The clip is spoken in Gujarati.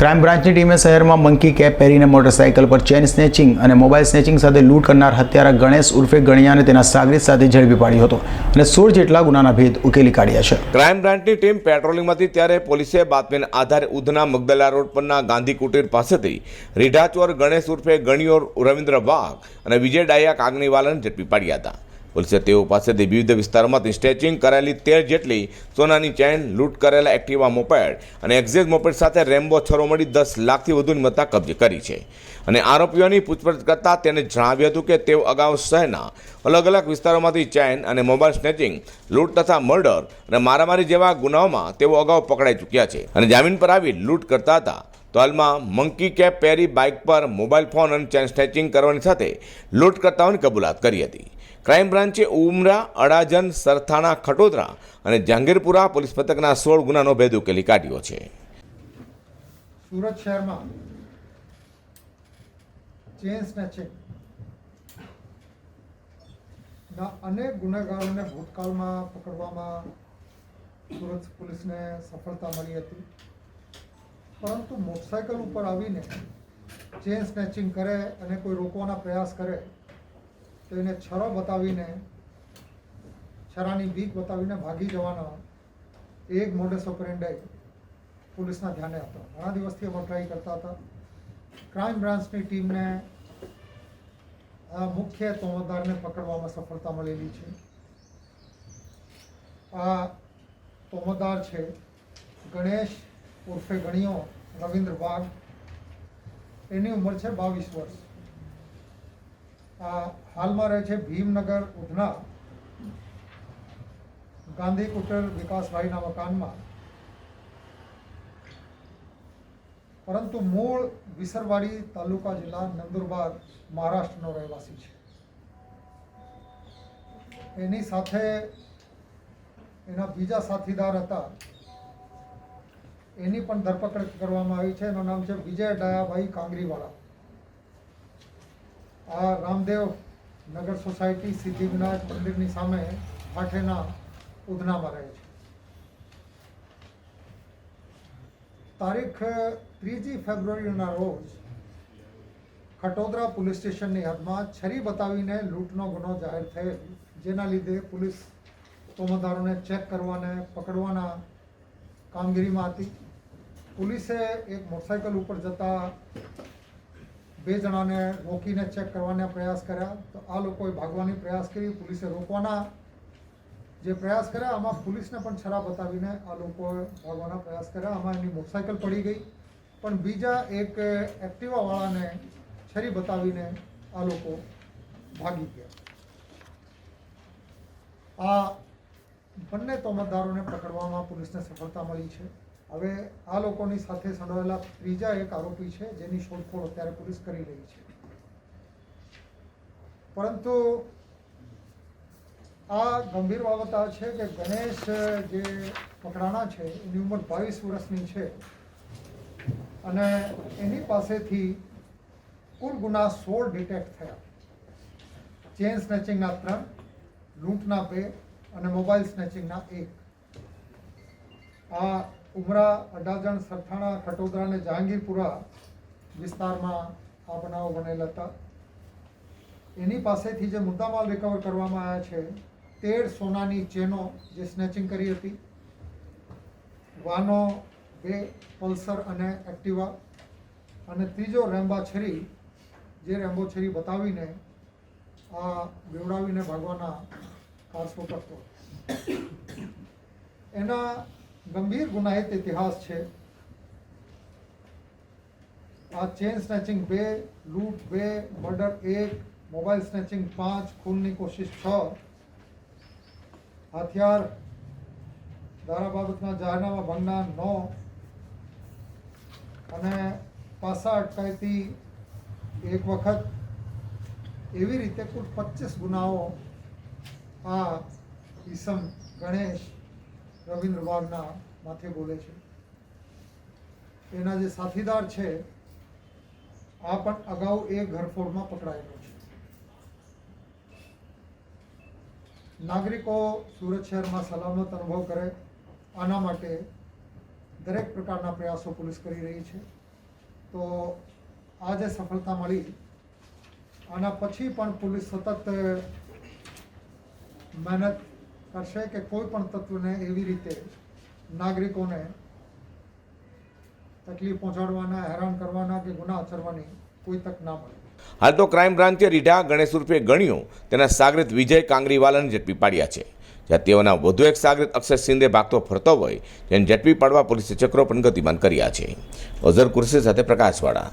ક્રાઇમ બ્રાન્ચની ટીમે શહેરમાં મંકી કેપ પહેરીને મોટરસાઇકલ પર ચેન સ્નેચિંગ અને મોબાઈલ સ્નેચિંગ સાથે લૂંટ કરનાર હત્યારા ગણેશ ઉર્ફે ગણિયાને તેના સાગરીત સાથે ઝડપી પાડ્યો હતો અને સોળ જેટલા ગુનાના ભેદ ઉકેલી કાઢ્યા છે. ક્રાઇમ બ્રાન્ચની ટીમ પેટ્રોલિંગમાં હતી ત્યારે પોલીસે બાતમીના આધારે ઉધના મગદલા રોડ પરના ગાંધી કુટીર પાસેથી રીઢાચોર ગણેશ ઉર્ફે ગણિયોર રવિન્દ્ર વાઘ અને વિજય ડાયા કાગનીવાલાને ઝડપી પાડ્યા હતા. પોલીસે તેઓ પાસેથી વિવિધ વિસ્તારોમાંથી સ્ટેચિંગ કરાયેલી તેર જેટલી સોનાની ચેન લૂંટ કરેલા એક્ટિવા મોપેડ અને એક્ઝેક્ટ મોપેડ સાથે રેમ્બો છરો મળી દસ લાખથી વધુની મત્તા કબજે કરી છે. અને આરોપીઓની પૂછપરછ કરતાં તેને જણાવ્યું હતું કે તેઓ અગાઉ શહેરના અલગ અલગ વિસ્તારોમાંથી ચેન અને મોબાઈલ સ્નેચિંગ લૂંટ તથા મર્ડર અને મારામારી જેવા ગુનાઓમાં તેઓ અગાઉ પકડાઈ ચૂક્યા છે. અને જામીન પર આવી લૂંટ કરતા હતા. તો હાલમાં મંકી કેપ પહેરી બાઇક પર મોબાઈલ ફોન અને ચેન સ્નેચિંગ કરવાની સાથે લૂંટ કરતાઓની કબૂલાત કરી હતી. ક્રાઇમ બ્રાન્ચે ઉમરા અડાજન સરથાણા, ખટોદરા અને જહાંગીરપુરા પોલીસ પથકના સોળ ગુનાનો ભેદ ઉકેલી કાઢ્યો છે. સુરત શહેરમાં ચેન સ્નેચિંગ ના અનેક ગુનેગારોને ભૂતકાળમાં પકડવામાં સુરત પોલીસને સફળતા મળી હતી. પરંતુ મોટરસાયકલ ઉપર આવીને ચેન સ્નેચિંગ કરે અને કોઈ રોકવાના પ્રયાસ કરે તો એને છરો બતાવીને, છરાની બીક બતાવીને ભાગી જવાનો એક મોડસ ઓપરેન્ડાઈ પોલીસના ધ્યાને હતો. ઘણા દિવસથી અમે ટ્રાય કરતા હતા. ક્રાઇમ બ્રાન્ચની ટીમને, આ મુખ્ય તોમતદારને પકડવામાં સફળતા મળેલી છે. આ તોમતદાર છે ગણેશ ઉર્ફે ગણિયો રવિન્દ્ર વાઘ એની ઉંમર છે બાવીસ વર્ષ. હાલમાં રહે છે ભીમનગર ઉધના. ગાંધી કુટર વિકાસભાઈના મકાનમાં. પરંતુ મૂળ વિસરવાડી તાલુકા જિલ્લા નંદુરબાર મહારાષ્ટ્રનો રહેવાસી છે. એની સાથે એના બીજા સાથીદાર હતા. એની પણ ધરપકડ કરવામાં આવી છે. એનું નામ છે વિજય ડાયાભાઈ કાંગરીવાળા. આ રામદેવ નગર સોસાયટી સિદ્ધિવિનાયક મંદિરની સામે ભાઠેના ઉધનામાં રહે છે. તારીખ ત્રીજી ફેબ્રુઆરીના રોજ ખટોદરા પોલીસ સ્ટેશનની હદમાં છરી બતાવીને લૂંટનો ગુનો જાહેર થયેલ, જેના લીધે પોલીસ તોમતદારોને ચેક કરવાને પકડવાના કામગીરીમાં હતી. પોલીસે એક મોટરસાયકલ ઉપર જતા બે જણાને રોકીને ચેક કરવાના પ્રયાસ કર્યા. તો આ લોકોએ ભાગવાની પ્રયાસ કરી, પોલીસે રોકવાના જે પ્રયાસ કર્યા, આમાં પોલીસને પણ છરા બતાવીને આ લોકોએ ભાગવાના પ્રયાસ કર્યા. આમાં એની મોટરસાયકલ પડી ગઈ. પણ બીજા એક એક્ટિવાવાળાને છરી બતાવીને આ લોકો ભાગી ગયા. આ બંને તોમતદારોને પકડવામાં પોલીસને સફળતા મળી છે. હવે આ લોકોની સાથે સંડોવાયેલા ત્રીજા એક આરોપી છે, જેની શોધખોળ અત્યારે પોલીસ કરી રહી છે. પરંતુ આ ગંભીર બાબત આ છે કે ગણેશ જે પકડાણા છે, એની ઉંમર બાવીસ વર્ષની છે. અને એની પાસેથી કુલ ગુના સોળ ડિટેક્ટ થયા. ચેન સ્નેચિંગના ત્રણ, લૂંટના બે અને મોબાઈલ સ્નેચિંગના એક. આ ઉમરા, અડાજણ, સરથાણા, ખટોદરા અને જહાંગીરપુરા વિસ્તારમાં આ બનાવો બનેલા હતા. એની પાસેથી જે મુદ્દામાલ રિકવર કરવામાં આવ્યા છે, તેર સોનાની ચેનો જે સ્નેચિંગ કરી હતી. વાનો, બે પલ્સર અને એક્ટિવા અને ત્રીજો રેમ્બા છરી જે રેમ્બો છરી બતાવીને આ બેવડાવીને ભાગવાના કારસો કરતો એના ગંભીર ગુનાહિત ઇતિહાસ છે. આ ચેન સ્નેચિંગ બે, લૂંટ બે, મર્ડર એક, મોબાઈલ સ્નેચિંગ પાંચ, ખૂનની કોશિશ છ. હથિયાર, ધારા બાબતના જાહેરનામા ભંગના નવ. અને પાસા અટકાયતી એક વખત એવી રીતે કુલ પચીસ ગુનાઓ આ ઈસમ ગણેશ રવિન્દ્ર વાઘના માથે બોલે છે. એના જે સાથીદાર છે, આ પણ અગાઉ એ ઘરફોડમાં પકડાયેલો છે. નાગરિકો સુરત શહેરમાં સલામત અનુભવ કરે, આના માટે દરેક પ્રકારના પ્રયાસો પોલીસ કરી રહી છે. તો આ જે સફળતા મળી, આના પછી પણ પોલીસ સતત મહેનત કરશે કે કોઈ પણ તત્વને એવી રીતે નાગરિકોને તકલીફ પહોંચાડવાના, હેરાન કરવાના કે ગુના આચરવાની કોઈ તક ના મળે. હાલ તો ક્રાઇમ બ્રાન્ચે રીઢા ગણેશ રૂપે ગણ્યું તેના સાગરિત વિજય કાંગરીવાલાને ઝડપી પાડ્યા છે. જ્યાં તેઓના વધુ એક સાગરિત અક્ષય સિંધે ભાગતો ફરતો હોય જેને ઝડપી પાડવા પોલીસે ચક્રો પણ ગતિમાન કર્યા છે. અઝર કુરશી સાથે પ્રકાશવાળા.